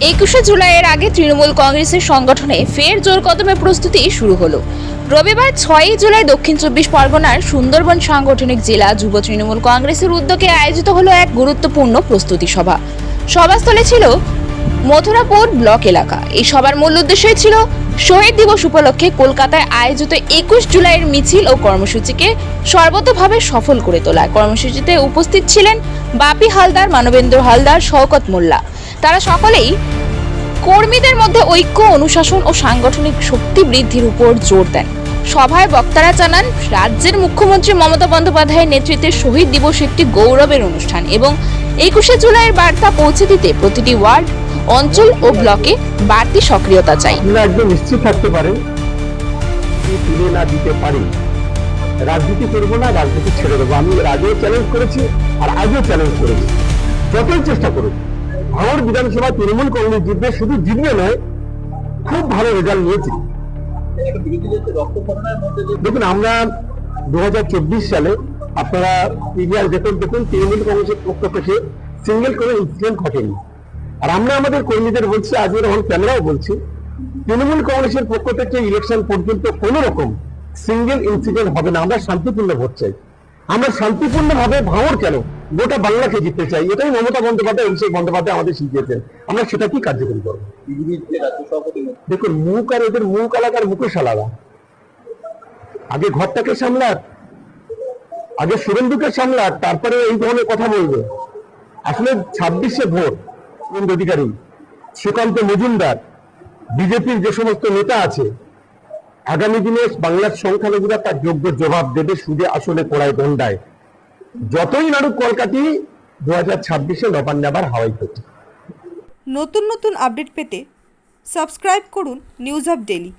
একুশে জুলাইয়ের আগে তৃণমূল কংগ্রেসের সংগঠনে ফের জোর কদমে প্রস্তুতি শুরু হলো। রবিবার ছয়ই জুলাই দক্ষিণ চব্বিশ পরগনার সুন্দরবন সাংগঠনিক জেলা যুব তৃণমূল কংগ্রেসের উদ্যোগে আয়োজিত হলো এক গুরুত্বপূর্ণ প্রস্তুতি সভা। সভাস্থলে ছিল মথুরাপুর ব্লক এলাকা। এই সবার মূল উদ্দেশ্যই ছিল শহীদ দিবস উপলক্ষে কলকাতায় আয়োজিত একুশ জুলাইয়ের মিছিল ও কর্মসূচিকে সর্বতভাবে সফল করে তোলা। কর্মসূচিতে উপস্থিত ছিলেন বাপি হালদার, মানবেন্দ্র হালদার, শওকত মোল্লা। তারা সকলেই কর্মীদের মধ্যে ঐক্য, অনুশাসন ও সাংগঠনিক শক্তি বৃদ্ধির উপর জোর দেন। সভায় বক্তারা জানান, রাজ্যের মুখ্যমন্ত্রী মমতা বন্দ্যোপাধ্যায়ের নেতৃত্বে শহীদ দিবস একটি গৌরবের অনুষ্ঠান এবং একুশে জুলাইয়ের বার্তা পৌঁছে দিতে প্রতিটি ওয়ার্ড, অঞ্চল ও ব্লকে বাড়তি সক্রিয়তা চাই। একদম নিশ্চিত থাকতে যদি তুলে না দিতে পারি। রাজনীতি করব না, রাজনীতি ছেড়ে দেবো। আমি আগেও চ্যালেঞ্জ করেছি আর আগেও চ্যালেঞ্জ করেছি। যতই চেষ্টা করুন ভাঙড় বিধানসভা তৃণমূল কংগ্রেস জিতবে শুধু জিতবে নয়, খুব ভালো রেজাল্ট নিয়েছি। দেখুন, আমরা দু হাজার চব্বিশ সালে আপনারা প্রিভিয়াস দেখুন দেখুন, তৃণমূল কংগ্রেসের পক্ষ থেকে সিঙ্গেল কোনো ইনসিডেন্ট ঘটেনি। আর আমরা আমাদের কর্মীদের বলছি আজকে যখন ক্যামেরাও বলছি, তৃণমূল কংগ্রেসের পক্ষ থেকে ইলেকশন পর্যন্ত কোনো রকম সিঙ্গেল ইনসিডেন্ট হবে না। আমরা শান্তিপূর্ণ ভোট চাই। আমরা শান্তিপূর্ণ ভাবে ভাঙর কেন? গোটা বাংলাকে জিততে চাই? এটাই মমতা বন্দ্যোপাধ্যায়, অভিষেক বন্দ্যোপাধ্যায় আমাদের শিখিয়েছেন আমরা সেটাকেই কার্যকরী করব? দেখুন, মুখ আর এদের মুখ আলাদা মুখোশ আলাদা। আগে ঘরটাকে সামলাক, আগে সুরেন্দ্রকে সামলাক, তারপরে এই ধরনের কথা বলবে। আসলে ছাব্বিশে ভোট শুভেন্দু অধিকারী? সুকান্ত মজুমদার, বিজেপির যে সমস্ত নেতা আছে, আগামী দিনে বাংলার সংখ্যালঘুরা তার যোগ্য জবাব দেবে সুদে আসলে পড়ায় গন্ডায় যতই নাড়ুক কলকাতি দু হাজার ছাব্বিশে নবান্ন যাবার হাওয়াই করছে নতুন নতুন আপডেট পেতে সাবস্ক্রাইব করুন নিউজ অফ ডেলি